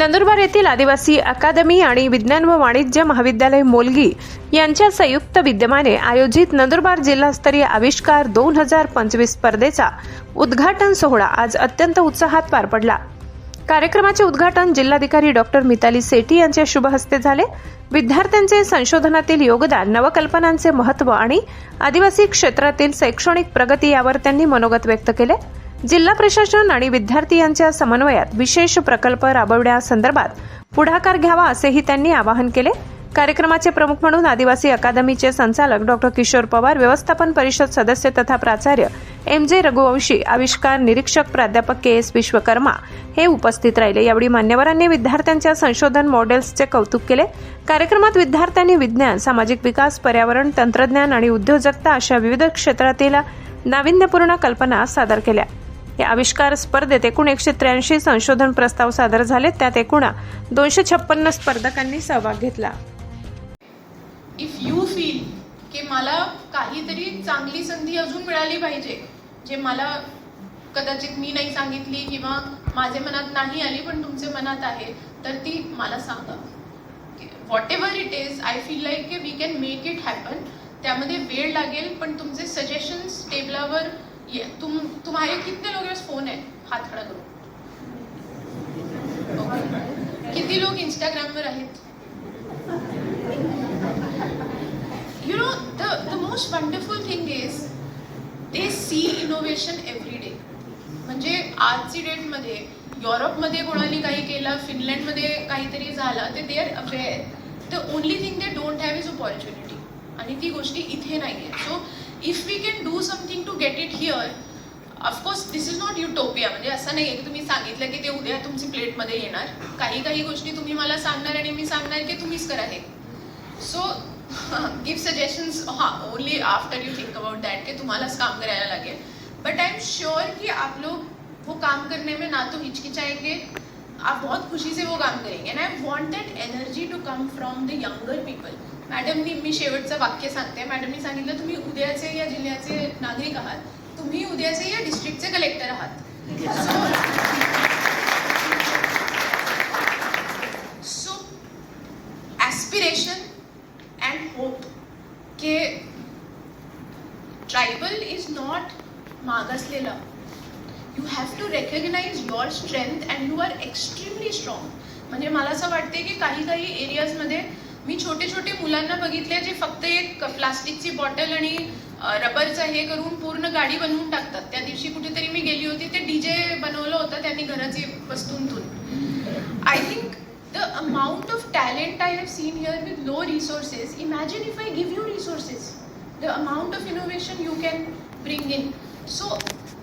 नंदुरबार येथील आदिवासी अकादमी आणि विज्ञान व वाणिज्य महाविद्यालय मोलगी यांच्या संयुक्त विद्यमाने आयोजित नंदुरबार जिल्हास्तरीय आविष्कार दोन हजार पंचवीस स्पर्धेचा उद्घाटन सोहळा आज अत्यंत उत्साहात पार पडला. कार्यक्रमाचे उद्घाटन जिल्हाधिकारी डॉक्टर मिताली सेठी यांच्या शुभहस्ते झाले. विद्यार्थ्यांचे संशोधनातील योगदान नवकल्पनांचे महत्त्व आणि आदिवासी क्षेत्रातील शैक्षणिक प्रगती यावर त्यांनी मनोगत व्यक्त केले. जिल्हा प्रशासन आणि विद्यार्थी यांच्या समन्वयात विशेष प्रकल्प राबवण्यासंदर्भात पुढाकार घ्यावा असेही त्यांनी आवाहन केले. कार्यक्रमाचे प्रमुख म्हणून आदिवासी अकादमीचे संचालक डॉक्टर किशोर पवार व्यवस्थापन परिषद सदस्य तथा प्राचार्य एम जे रघुवंशी आविष्कार निरीक्षक प्राध्यापक के एस विश्वकर्मा हे उपस्थित राहिले. यावेळी मान्यवरांनी विद्यार्थ्यांच्या संशोधन मॉडेल्सचे कौतुक केले. कार्यक्रमात विद्यार्थ्यांनी विज्ञान सामाजिक विकास पर्यावरण तंत्रज्ञान आणि उद्योजकता अशा विविध क्षेत्रातील नाविन्यपूर्ण कल्पना सादर केल्या. या आविष्कार स्पर्धेत एकूण एकशे त्र्याऐंशी संशोधन प्रस्ताव सादर झाले त्यात एकूण दोनशे छप्पन्न स्पर्धकांनी सहभाग घेतला. इफ यू फील की मला काहीतरी चांगली संधी अजून मिळाली पाहिजे जे मला कदाचित मी नाही सांगितली किंवा माझे मनात नाही आली पण तुमचे मनात आहे तर ती मला सांगा. Whatever it is I feel like की we can make it happen त्यामध्ये वेळ लागेल पण तुमचे सजेशन्स टेबलावर ये तुम तुम्हारे कितने लोग फोन है? हाथ खडा करो। Okay. किती लोक इंस्टाग्रामवर आहेत you know the the most wonderful thing is they see innovation every day म्हणजे आजची डेटमध्ये युरोपमध्ये कोणाने काही केलं फिनलँडमध्ये काहीतरी झालं ते they are aware the only thing they don't have is opportunity आणि ती गोष्टी इथे नाही आहे so if we can do something to get it here of course this is not utopia म्हणजे असं नाही आहे की तुम्ही सांगितलं की ते उद्या तुमची प्लेटमध्ये येणार. काही काही गोष्टी तुम्ही मला सांगणार आणि मी सांगणार की तुम्हीच करा हे. सो गिव सजेशंस हाँ only after you think about that कि तुम्हाराच काम करायला लागेल. बट आई एम श्योर कि आप लोग वो काम करने में ना तो हिचकिचाएँगे. आप बहुत खुशी से वो काम करेंगे. And I want that energy to come from the younger people मॅडमनी मी शेवटचं वाक्य सांगते. मॅडमनी सांगितलं तुम्ही उद्याचे या जिल्ह्याचे नागरिक आहात. तुम्ही उद्याचे या डिस्ट्रिक्टचे कलेक्टर आहात. सो ॲस्पिरेशन अँड होप के tribal is not मागासलेलं. You have to recognise your strength and you are extremely strong म्हणजे मला असं वाटते की काही काही एरियाजमध्ये मी छोटे छोटे मुलांना बघितले जे फक्त एक प्लास्टिकची बॉटल आणि रबरचं हे करून पूर्ण गाडी बनवून टाकतात. त्या दिवशी कुठेतरी मी गेली होती ते डी जे बनवलं होतं त्यांनी घराचे वस्तूंतून. I think the amount of talent I have seen here with low resources imagine if I give you resources the amount of innovation you can bring in so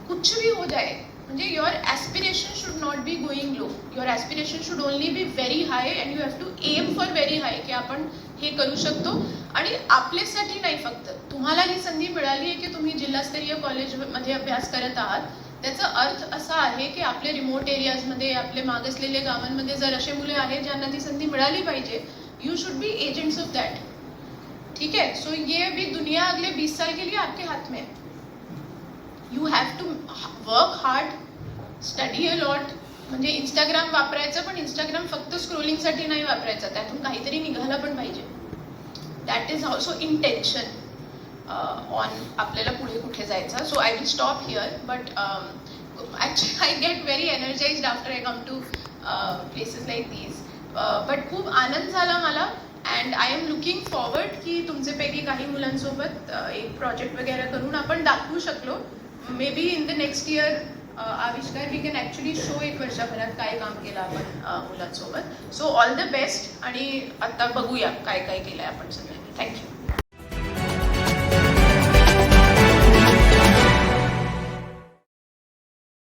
कुछ भी हो जाए म्हणजे your aspiration should not be going low your aspiration should only be very high and you have to aim for very high की आपण हे करू शकतो. आणि आपल्यासाठी नाही फक्त. तुम्हाला ही संधी मिळाली आहे की तुम्ही जिल्हास्तरीय कॉलेजमध्ये अभ्यास करत आहात. त्याचा अर्थ असा आहे की आपले रिमोट एरियाजमध्ये आपले मागासलेल्या गावांमध्ये जर असे मुले आहेत ज्यांना ती संधी मिळाली पाहिजे you should be agents of that ठीक है सो ये भी दुनिया अगले 20 साल के लिए आपके हाथ में है. You have to work hard study a lot म्हणजे इंस्टाग्राम वापरायचं पण इंस्टाग्राम फक्त स्क्रोलिंगसाठी नाही वापरायचं. त्यातून काहीतरी निघालं पण पाहिजे. That is also intention on आपल्याला पुढे कुठे जायचं. So I will stop here but actually I get very energised after I come to places like these but खूप आनंद झाला मला and I am looking forward की तुमच्यापैकी काही मुलांसोबत uh, एक प्रोजेक्ट वगैरे करून आपण दाखवू शकलो. Maybe in the next year आविष्कार वी कॅन ॲक्च्युली शो एक वर्षभरात काय काम केलं आपण uh, मुलांसोबत. सो ऑल द बेस्ट आणि आता बघूया काय काय केलं आहे आपण सगळ्यांनी. थँक्यू